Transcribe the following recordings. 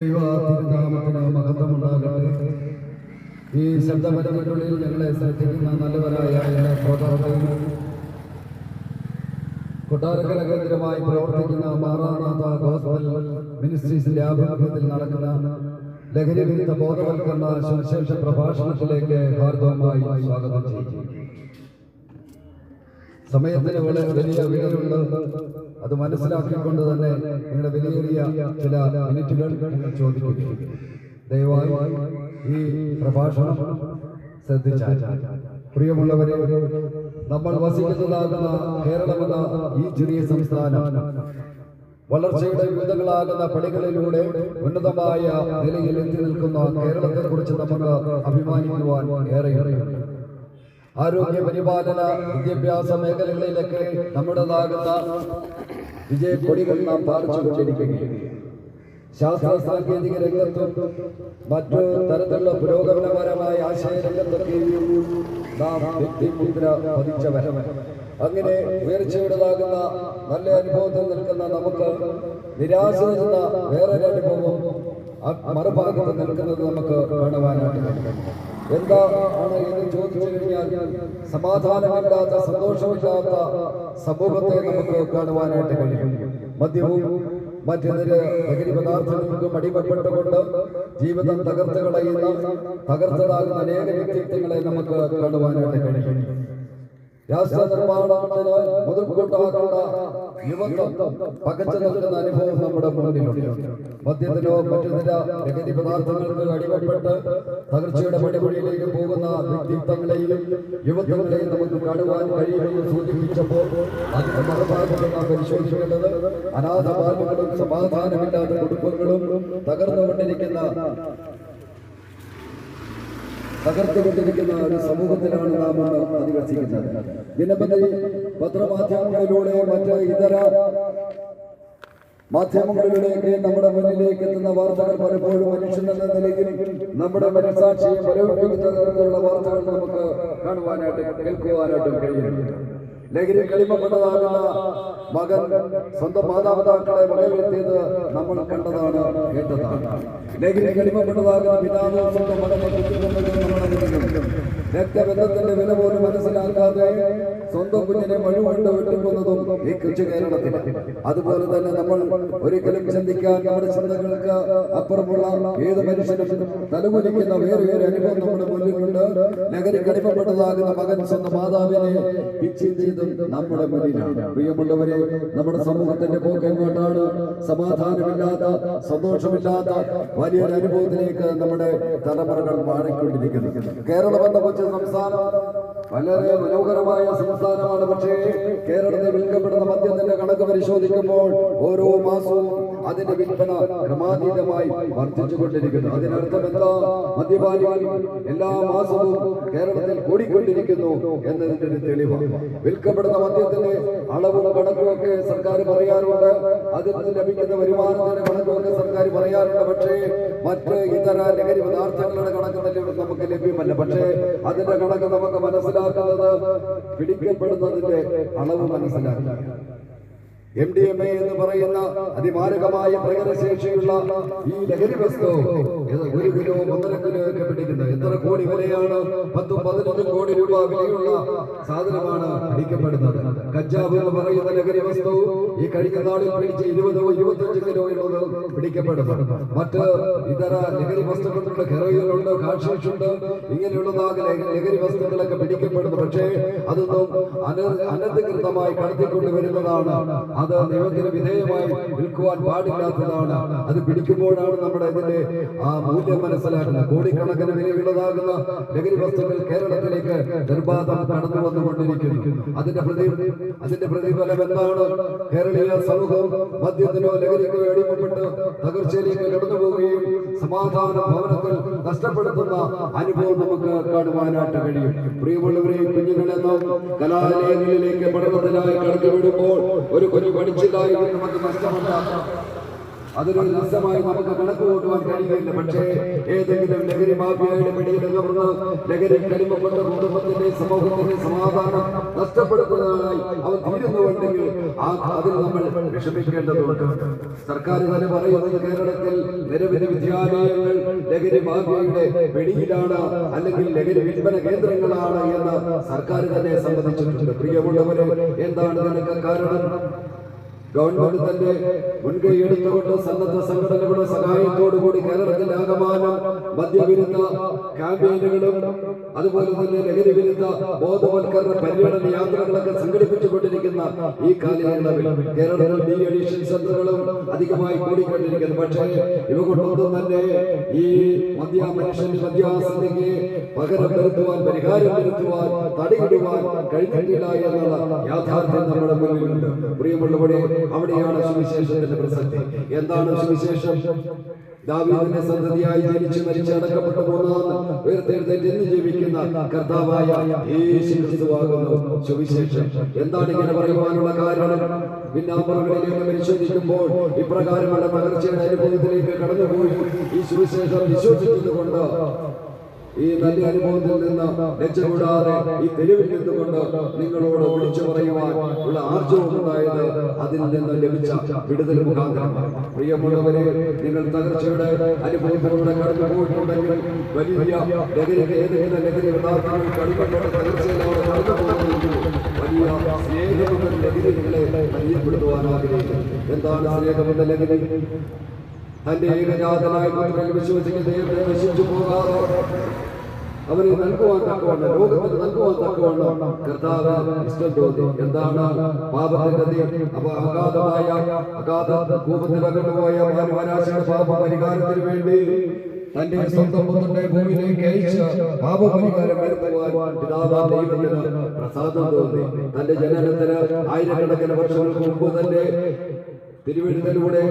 ദൈവ തിരുനാമത്തിന് മഹത്വമുണ്ടാകട്ടെ ഈ ശബ്ദപരമുള്ളിൽ ഞങ്ങളെ ശ്രദ്ധിക്കുന്ന നല്ലവരായ എല്ലാ ശ്രോതാക്കളും കൊട്ടാരക്കര കേന്ദ്രമായി പ്രവർത്തിക്കുന്ന മാറാനാഥ ഗോസ്ബൽ മിനിസ്ട്രീസിന്റെ ആഭിമുഖ്യത്തിൽ നടക്കുന്ന ലഹരി വിരുദ്ധ ബോധവൽക്കരണ സുവിശേഷ പ്രഭാഷണത്തിലേക്ക് ഹാർദവമായി സ്വാഗതം ചെയ്യുന്നു. സമയത്തിന് വളരെ വലിയ വിലയുണ്ട് അത് മനസ്സിലാക്കിക്കൊണ്ട് തന്നെ നിങ്ങളുടെ വിലയേറിയ ചില മിനിറ്റുകൾ നിങ്ങൾ ചോദിക്കുന്നു ദയവായി ഈ പ്രഭാഷണം ശ്രദ്ധിച്ചാൽ പ്രിയമുള്ളവരെ നമ്മൾ വസിക്കുന്നതാകുന്ന കേരളമെന്ന ഈ ചെറിയ സംസ്ഥാനം വളർച്ചയുടെ വിവിധങ്ങളാകുന്ന പണികളിലൂടെ ഉന്നതമായ നിലയിൽ എത്തി നിൽക്കുന്ന കേരളത്തെക്കുറിച്ച് നമുക്ക് അഭിമാനിക്കുവാൻ ഏറെയുണ്ട്. ആരോഗ്യ പരിപാലന വിദ്യാഭ്യാസ മേഖലകളിലൊക്കെ നമ്മുടേതാകുന്ന വിജയക്കൊടികൾ നാം പാർച്ചുകൊണ്ടിരിക്കുകയാണ് ശാസ്ത്ര സാങ്കേതിക രംഗത്തും മറ്റു തരത്തിലുള്ള പുരോഗമനപരമായ ആശയ രംഗത്തൊക്കെയും അങ്ങനെ ഉയർച്ചയുടേതാകുന്ന നല്ല അനുഭവത്തിൽ നിൽക്കുന്ന നമുക്ക് നിരാശ നിന്ന വേറൊരു അനുഭവം മറുഭാഗത്ത് നിൽക്കുന്നത് നമുക്ക് കാണുവാനായിട്ട് എന്താ ആണ് എന്ന് ചോദിച്ചു സമാധാനമില്ലാത്ത സന്തോഷമില്ലാത്ത സമൂഹത്തെ നമുക്ക് കാണുവാനായിട്ട് കഴിയും. മദ്യവും മറ്റെതിരെ ലഹരി പദാർത്ഥങ്ങൾക്കും അടിമപ്പെട്ടുകൊണ്ട് ജീവിതം തകർത്ത് കളയുന്ന തകർത്തതാകുന്ന അനേക വ്യക്തിത്വങ്ങളെ നമുക്ക് കാണുവാനായിട്ട് കഴിയും. രാഷ്ട്ര നിർമ്മാണത്തിന് മുതൽക്കൂട്ടാക്കേണ്ട യുവത്വം പകച്ചു അനുഭവം നമ്മുടെ മുന്നിലുണ്ട്. മദ്യത്തിനോ മറ്റു ചില പദാർത്ഥങ്ങൾക്ക് അടിമപ്പെട്ട് തകർച്ചയുടെ പടിപടിയിലേക്ക് പോകുന്ന വ്യക്തിത്വങ്ങളെയും യുവത്വങ്ങളെയും നമുക്ക് കാണുവാൻ കഴിയുമെന്ന് സൂചിപ്പിച്ചപ്പോൾ അതിന്റെ മറുഭാഗത്ത് നാം പരിശോധിക്കേണ്ടത് അനാഥ ബാല്യങ്ങളും സമാധാനമില്ലാത്ത കുടുംബങ്ങളും തകർന്നുകൊണ്ടിരിക്കുന്ന തകർത്തുകൊണ്ടിരിക്കുന്ന ഒരു സമൂഹത്തിലാണ് നാം ഇന്ന് അധിവസിക്കുന്നത്. ദിനപതി പത്രമാധ്യമങ്ങളിലൂടെ മറ്റ് ഇതര മാധ്യമങ്ങളിലൂടെയൊക്കെ നമ്മുടെ മുന്നിലേക്ക് എത്തുന്ന വാർത്തകൾ പലപ്പോഴും മനുഷ്യൻ എന്ന നിലയിൽ നമ്മുടെ മനസാക്ഷിയെ ബലോപിപ്പിക്കുന്ന തരത്തിലുള്ള വാർത്തകൾ നമുക്ക് കാണുവാനായിട്ട് കേൾക്കുവാനായിട്ടും കഴിയുന്നു ലഹരി കളിമപ്പെട്ടതാകുന്ന മകൻ സ്വന്തം മാതാപിതാക്കളെ വകവരുത്തിയത് നമ്മൾ കണ്ടതാണ് കേട്ടതാണ്. ലഹരി കളിമപ്പെട്ടതാകുന്ന പിതാവ് സ്വന്തം മകനെ മുന്നിലുണ്ട് രക്തബന്ധത്തിന്റെ വില പോലും മനസ്സിലാക്കാതെ സ്വന്തം കുഞ്ഞിനെ മഴുകൊണ്ട് വെട്ടിക്കുന്നതും ഈ കൃഷി കേരളത്തിൽ. അതുപോലെ തന്നെ നമ്മൾ ഒരിക്കലും ചിന്തിക്കാൻ നമ്മുടെ ചിന്തകൾക്ക് അപ്പുറമുള്ള ഏത് മനുഷ്യനും തലകുലിക്കുന്ന വേറെ ഒരു അനുഭവം നമ്മുടെ മുന്നിലുണ്ട്. ലഹരി കടിമപ്പെട്ടതാകുന്ന മകൻ സ്വന്തം മാതാവിനെ പിച്ചിൽ നമ്മുടെ മുന്നിലാണ്. പ്രിയമുള്ളവരെ നമ്മുടെ സമൂഹത്തിന്റെ പോക്ക് എങ്ങോട്ടാണ് സമാധാനമില്ലാത്ത സന്തോഷമില്ലാത്ത വലിയൊരു അനുഭവത്തിലേക്ക് നമ്മുടെ തലമുറകൾ മാറിക്കൊണ്ടിരിക്കുന്നു കേരളം എന്ന കൊച്ചു സംസ്ഥാനം വളരെ മനോഹരമായ സംസ്ഥാനമാണ്. പക്ഷേ കേരളത്തിൽ വിൽക്കപ്പെടുന്ന മദ്യത്തിന്റെ കണക്ക് പരിശോധിക്കുമ്പോൾ ഓരോ മാസവും അതിന്റെ വിൽപ്പന ക്രമാതീതമായി വർദ്ധിച്ചുകൊണ്ടിരിക്കുന്നു. അതിനർത്ഥം എന്താ? മദ്യപാനികൾ എല്ലാ മാസവും കേരളത്തിൽ കൂടിക്കൊണ്ടിരിക്കുന്നു എന്നതിന്റെ ഒരു തെളിവാണ് വിൽക്കപ്പെടുന്ന മദ്യത്തിന്റെ അളവും കണക്കും ഒക്കെ സർക്കാർ പറയാറുണ്ട്. അതിൽ നിന്ന് ലഭിക്കുന്ന വരുമാനത്തിന്റെ കണക്കുമൊക്കെ സർക്കാർ പറയാറുണ്ട്. പക്ഷേ മറ്റ് ഇതര ലഹരി പദാർത്ഥങ്ങളുടെ കണക്ക് തന്നെ നമുക്ക് ലഭ്യമല്ല. പക്ഷേ അതിന്റെ കണക്ക് നമുക്ക് മനസ്സിലാക്കുന്നത് പിടിക്കപ്പെടുന്നതിന്റെ അളവ് മനസ്സിലാക്കുക. എം ഡി എം എ എന്ന് പറയുന്ന അതിമാരകമായ പ്രകടശേഷിയുള്ള ഈ ലഹരി വസ്തു ഒരു കിലോ ഒന്നര കിലോ ഒക്കെ പിടിക്കുന്നത് എത്ര കോടി വിലയാണ്? പത്തും പതിനൊന്നും കോടി രൂപ വിലയുള്ള സാധനമാണ് പിടിക്കപ്പെടുന്നത്. കഞ്ചാവ് എന്ന് പറയുന്ന ലഹരി വസ്തു ഈ കഴിഞ്ഞ നാളിൽ പിടിച്ച് ഇരുപതോ ഇരുപത്തഞ്ച് കിലോ ഉള്ളത് പിടിക്കപ്പെടുന്നു. മറ്റ് ഇതര ലഹരി വസ്തുക്കളുണ്ട്. ഹെറോയിനുണ്ട് കാഷീഷുണ്ട് ഇങ്ങനെയുള്ളതാകെ ലഹരി വസ്തുക്കളൊക്കെ പിടിക്കപ്പെടുന്നു. പക്ഷേ അതൊന്നും അന അനധികൃതമായി കടത്തിക്കൊണ്ട് വരുന്നതാണ് അത് നിയമത്തിന് വിധേയമായി വിൽക്കുവാൻ പാടില്ലാത്തതാണ്. അത് പിടിക്കുമ്പോഴാണ് നമ്മുടെ ഇതിന്റെ ആ മൂല്യം മനസ്സിലാക്കുന്നത് കോടിക്കണക്കിന് വിലയുള്ളതാകുന്ന ലഹരി വസ്തുക്കൾ കേരളത്തിലേക്ക് നിർബാധം കടന്നു വന്നുകൊണ്ടിരിക്കുന്നു അതിന്റെ പ്രതി അതിന്റെ പ്രതിഫലം എന്താണ്? കേരളീയ സമൂഹം മദ്യത്തിനോ ലഹരിക്കോ അടിമപ്പെട്ട് തകർച്ചയിലേക്ക് കടന്നു പോവുകയും സമാധാന ഭവനത്തിൽ നഷ്ടപ്പെടുത്തുന്ന അനുഭവം നമുക്ക് കാണുവാനായിട്ട് കഴിയും. പ്രിയമുള്ളവരെയും കുഞ്ഞുങ്ങളെന്നും കലാലയങ്ങളിലേക്ക് പഠനത്തിനായി കടന്നു വിടുമ്പോൾ ഒരു കുഞ്ഞു പഠിച്ചില്ല എന്ന് നമുക്ക് നഷ്ടമുണ്ടാക്കാം. അതൊരു രസമായി നമുക്ക് കണക്ക് കൂട്ടുവാൻ കഴിയില്ല. പക്ഷേ ഏതെങ്കിലും ലഹരി മാഫിയായുടെ പിടിയിൽ അകർന്ന് ലഹരി കരിമപ്പെട്ട കുടുംബത്തിന്റെ സമൂഹത്തിന്റെ സമാധാനം നഷ്ടപ്പെടുത്തുന്നതായി അവൻ തീരുന്നുണ്ടെങ്കിൽ അതിൽ നമ്മൾ വിഷമിക്കേണ്ടതുണ്ട്. സർക്കാർ തന്നെ പറയുന്നത് കേരളത്തിൽ നിരവധി വിദ്യാലയങ്ങൾ ലഹരി മാഫിയയുടെ പിടിയിലാണ് അല്ലെങ്കിൽ ലഹരി വിൽപ്പന കേന്ദ്രങ്ങളാണ് എന്ന് സർക്കാർ തന്നെ സമ്മതിച്ചിട്ടുണ്ട്. പ്രിയമുള്ളവരെ എന്താണ് നിനക്ക് കാരണം? ഗവൺമെന്റ് തന്നെ മുൻകൈ എടുത്തുകൊണ്ട് സന്നദ്ധ സംഘടനകളുടെ സഹായത്തോടുകൂടി കേരളത്തിന്റെ ആകമാനം മദ്യവിരുദ്ധ ക്യാമ്പയിനുകളും അതുപോലെ തന്നെ ലഹരി വിരുദ്ധ ബോധവൽക്കരണ പര്യടന യാത്രകളൊക്കെ സംഘടിപ്പിച്ചുകൊണ്ടിരിക്കുന്ന ഈ കാലയളവിൽ കേരളത്തിൽ അഡീഷൻ സെന്ററുകളും അധികമായി കൂടിക്കൊണ്ടിരിക്കുന്നു. പക്ഷേ ഇവ കൊണ്ടൊന്നും തന്നെ ഈ മദ്യ മനുഷ്യൻ പകരം വരുത്തുവാൻ പരിഹാരം വരുത്തുവാൻ തടയിടുവാൻ കഴിഞ്ഞിട്ടില്ല എന്നുള്ള യാഥാർത്ഥ്യം നമ്മുടെ മുന്നിലുണ്ട്. പ്രിയമുള്ളവരെ അവിടെയാണ് സുവിശേഷത്തിന്റെ പ്രസക്തി. എന്താണ് സുവിശേഷം? ദാവീദിന്റെ സന്തതിയായി ജനിച്ച് മരിച്ച് അടക്കപ്പെട്ടു പോകുന്ന ഉയർത്തെഴുന്നേറ്റ് എന്ന് ജീവിക്കുന്ന കർത്താവായ യേശു ക്രിസ്തുവാകുന്നു സുവിശേഷം. എന്താണ് ഇങ്ങനെ പറയുവാനുള്ള കാരണം? പിന്നാമ്പുറങ്ങളിലേക്ക് പരിശോധിക്കുമ്പോൾ ഇപ്രകാരമുള്ള പകർച്ചയുടെ അനുഭവത്തിലേക്ക് കടന്നുപോയി. ഈ സുവിശേഷം വിശ്വസിച്ചതുകൊണ്ട് ഈ നല്ല അനുഭവത്തിൽ നിന്ന് രക്ഷപ്പെടാതെ ഈ തെരുവിൽ നിന്നുകൊണ്ട് നിങ്ങളോട് വിളിച്ചു പറയുവാൻ ഉള്ള ആർജവം ഉണ്ടായത് അതിൽ നിന്ന് ലഭിച്ച വിടുതൽ മുഖാന്തരമാണ്. പ്രിയമുള്ളവരെ നിങ്ങൾ തകർച്ചയുടെ അനുഭവത്തിലൂടെ കടന്നു പോയിട്ടുണ്ടെങ്കിൽ വലിയ ലഹരിക്ക് ഏതെങ്കിലും ലഹരി പദാർത്ഥങ്ങൾ കടുപ്പത്തോടെ തകർച്ചയിലൂടെ കടന്നു പോകുന്നെങ്കിൽ വലിയ സ്നേഹമെന്ന ലഹരി നിങ്ങളെ പരിചയപ്പെടുത്തുവാൻ ആഗ്രഹിക്കുന്നു. എന്താണ് സ്നേഹമെന്ന ലഹരി? തന്റെ പോകാതെ എന്താണ്? പാപത്തിന്റെ വേണ്ടി തന്റെ സ്വന്തം പ്രസാദം തന്റെ ആയിരക്കണക്കിന് വർഷങ്ങൾക്ക് മുമ്പ് തന്നെ തിരുവഴുതലൂടെ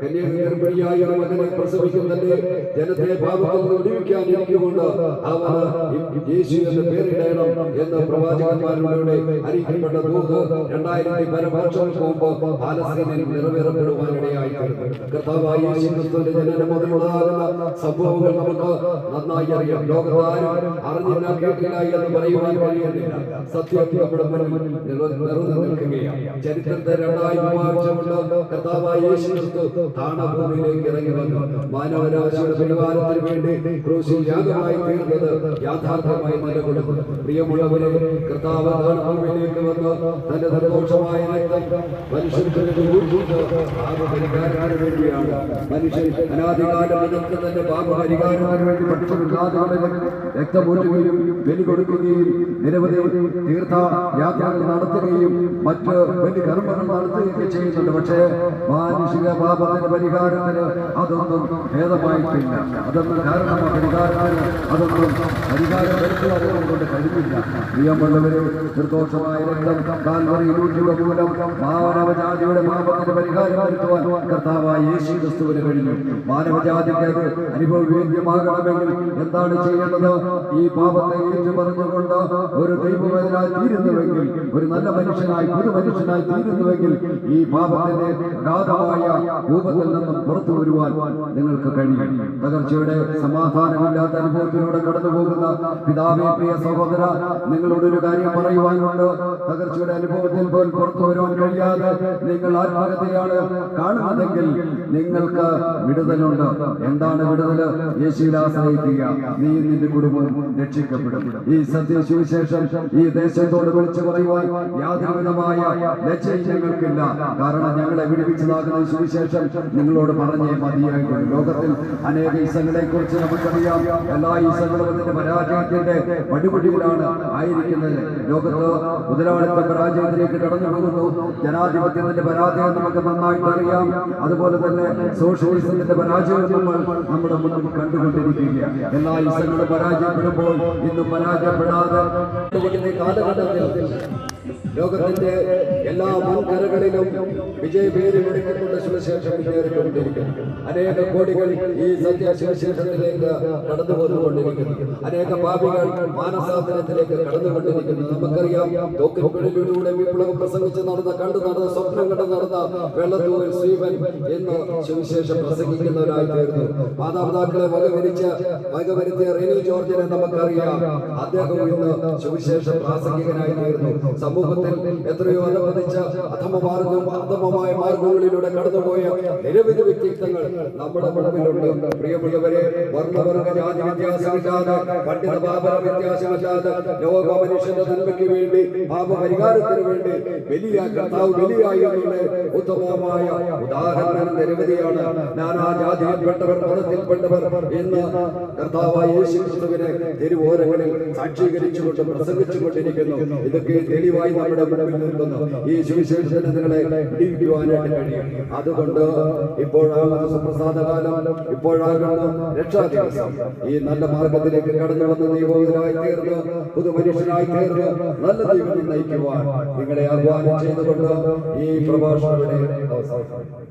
കന്യാഗർഭിണിയായ ഒരു മകനെ പ്രസവിക്കും ജനത്തെ പാപത്തിൽ നിന്ന് വിടുവിക്കാനിരിക്കുകൊണ്ട് അവന് യേശു എന്ന് പേരിടണം എന്ന് പ്രവാചകന്മാരിലൂടെ അറിയിക്കപ്പെട്ട ദൂത് രണ്ടായിരത്തി പല വർഷങ്ങൾക്ക് മുമ്പ് പാലസ്തീനിൽ നിറവേറപ്പെടുവാനിടയായി കർത്താവായ യേശു ക്രിസ്തുവിന്റെ ജനനം സംഭവങ്ങൾ നമുക്ക് നന്നായി അറിയാം. ലോകത്താരും അറിഞ്ഞില്ല കേട്ടില്ല എന്ന് പറയുവാൻ കഴിയുന്നില്ല. സത്യം നമ്മുടെ മുന്നിൽ നിറഞ്ഞു നിൽക്കുകയാണ്. ചരിത്രത്തെ രണ്ടായി വിഭാഗിച്ചുകൊണ്ട് കർത്താവായ യേശു താണഭൂമിയിലേക്ക് ഇറങ്ങി വന്നു. മാനവരാശിയുടെ പരിപാലനത്തിന് വേണ്ടി ക്രൂശിൽ യാഗമായി തീർന്നത് യാഥാർത്ഥ്യമായി നിലകൊള്ളുന്നു. പ്രിയമുള്ളവരെ കർത്താവ് താണഭൂമിയിലേക്ക് വന്ന് തന്റെ നിർദോഷമായ രക്തം നിരവധി തീർത്ഥ യാത്രകൾ നടത്തുകയും മറ്റ് വലിയ കർമ്മങ്ങൾ നടത്തുകയൊക്കെ ചെയ്യുന്നുണ്ട്. പക്ഷേ മാനുഷിക പാപത്തിന്റെ പരിഹാരത്തിന് അതൊന്നും ഭേദമായിട്ടില്ല. അതൊന്നും കാരണം പരിഹാരത്തിന് അതൊന്നും പരിഹാരം കൊണ്ട് കഴിഞ്ഞില്ല. പ്രിയമുള്ളവരെ നിർദോഷമായ രക്തം കാൽവറിയിലൂറ്റിയുടെ മൂലം മാനവജാതിയുടെ പാപത്തിന് പരിഹാരം വരുത്തുവാൻ കർത്താവായ യേശു ക്രിസ്തുവിന് കഴിഞ്ഞു. മാനവജാതിക്ക് അത് അനുഭവവേദ്യമാകണമെങ്കിൽ എന്താണ് ചെയ്യേണ്ടത്? ഈ പാപത്തെ ഏറ്റു പറഞ്ഞുകൊണ്ട് ഒരു ദൈവവേദനായി തീരുന്നുവെങ്കിൽ ഒരു നല്ല മനുഷ്യനായി ഒരു മനുഷ്യനായി തീരുന്നുവെങ്കിൽ ഈ പാപത്തിന്റെ അഗാധമായ രൂപത്തിൽ നിന്നും പുറത്തു വരുവാൻ നിങ്ങൾക്ക് കഴിയും. തകർച്ചയുടെ സമാധാനമില്ലാത്ത അനുഭവത്തിലൂടെ കടന്നുപോകുന്ന പിതാവേ പ്രിയ സഹോദര നിങ്ങളോട് ഒരു കാര്യം പറയുവാനുണ്ട്. തകർച്ചയുടെ അനുഭവത്തിൽ പോലും പുറത്തു വരുവാൻ കഴിയാതെ നിങ്ങൾ ആത്മഹത്യയാണ് കാണുന്നതെങ്കിൽ നിങ്ങൾക്ക് വിടുതലുണ്ട്. എന്താണ് വിടുതൽ? യേശുവിൽ ആശ്രയിക്കുക. നീ നിന്റെ കുടുംബം രക്ഷിക്കപ്പെടും. ഈ സത്യ ഈ ദേശത്തോട് വിളിച്ചു പറയുവാൻ യാതൊരുവിധമായ ലക്ഷ്യം ഞങ്ങൾക്കില്ല. കാരണം ഞങ്ങളെ വിടുവിച്ചതാകുന്ന സുവിശേഷം നിങ്ങളോട് പറഞ്ഞേ മതിയായിട്ടുണ്ട്. ലോകത്തിൽ അനേക ഈസങ്ങളെ കുറിച്ച് നമുക്കറിയാം. എല്ലാ ഈസങ്ങളും അതിന്റെ പരാജയത്തിന്റെ പടിപടിയിലാണ് ആയിരിക്കുന്നത്. ലോകത്ത് മുതലാളിത്ത പരാജയത്തിലേക്ക് കടന്നു പോകുന്നു. ജനാധിപത്യത്തിന്റെ പരാജയം നമുക്ക് നന്നായിട്ട് അറിയാം. അതുപോലെ തന്നെ സോഷ്യലിസത്തിന്റെ പരാജയം നമ്മൾ നമ്മുടെ മുന്നിൽ കണ്ടുകൊണ്ടിരിക്കുകയാണ്. എല്ലാ ഈസങ്ങളും പരാജയപ്പെടുമ്പോൾ ഇന്ന് പരാജയപ്പെടാതെ കാലഘട്ടത്തിൽ ലോകത്തിന്റെ എല്ലാ മുൻകരകളിലും വിജയപേരി വിളിക്കുന്നുണ്ട് സുവിശേഷം മുന്നേറിക്കൊണ്ടിരിക്കുന്നു അനേക കോടികൾ ഈ സത്യാശേഷത്തിലേക്ക് കടന്നു പോന്നുകൊണ്ടിരിക്കുന്നു അനേക പാപികൾ മാനസാന്തരത്തിലേക്ക് കടന്നുകൊണ്ടിരിക്കുന്നു. നമുക്കറിയാം തോക്കിൻപുഴയിലൂടെ വിപ്ലവം പ്രസംഗിച്ച് നടന്ന കണ്ടു നടന്ന സ്വപ്നം കണ്ടു നടന്ന വെള്ളത്തൂരിൽ ശ്രീവൻ എന്ന് സുവിശേഷം പ്രസംഗിക്കുന്നവരായി തീർന്നു മാതാപിതാക്കളെ വകവരിച്ച് വകവരുത്തിയ റെനി ജോർജിനെ നമുക്കറിയാം. അദ്ദേഹം ഇന്ന് സുവിശേഷ പ്രാസംഗികനായി തീർന്നു സമൂഹത്തിൽ എത്രയോ അനുവദിച്ച അധമ മാർഗം അധമമായ മാർഗങ്ങളിലൂടെ കടന്നുപോയ നിരവധി വ്യക്തിത്വങ്ങൾ നമ്മുടെ മുമ്പിലുണ്ട്. പ്രിയമുള്ളവരെ വർണവർഗ ജാതി വ്യത്യാസമില്ലാതെ പണ്ഡിത പാപന വ്യത്യാസമില്ലാതെ ലോക മനുഷ്യന്റെ നന്മയ്ക്ക് വേണ്ടി പാപപരിഹാരത്തിന് വേണ്ടി വലിയ കർത്താവ് വലിയ ഉത്തമമായ ഉദാഹരണം നിരവധിയാണ്. നാനാ ജാതിയിൽപ്പെട്ടവർ മതത്തിൽപ്പെട്ടവർ ഇന്ന് കർത്താവായ യേശു ക്രിസ്തുവിനെ തെരുവോരങ്ങളിൽ സാക്ഷീകരിച്ചുകൊണ്ട് പ്രസംഗിച്ചുകൊണ്ടിരിക്കുന്നു. ഇതൊക്കെ തെളിവായി നമ്മുടെ മുമ്പിൽ നിൽക്കുന്നു. ഈ സുവിശേഷ നിങ്ങളെ പിടിക്കുവാനായിട്ട് കഴിയും. അതുകൊണ്ട് ഇപ്പോഴാണ് സുപ്രസാദകാലം. ഇപ്പോഴാണ് രക്ഷാ ദിവസം ഈ നല്ല മാർഗത്തിലേക്ക് കടന്നു വന്ന് ദൈവമായി തീർന്ന് പുതുമനുഷ്യനായി തീർന്ന് നല്ല ദൈവം നയിക്കുവാൻ നിങ്ങളെ ആഹ്വാനം ചെയ്തുകൊണ്ട് ഈ പ്രഭാഷണം ഇവിടെ അവസാനിക്കുന്നു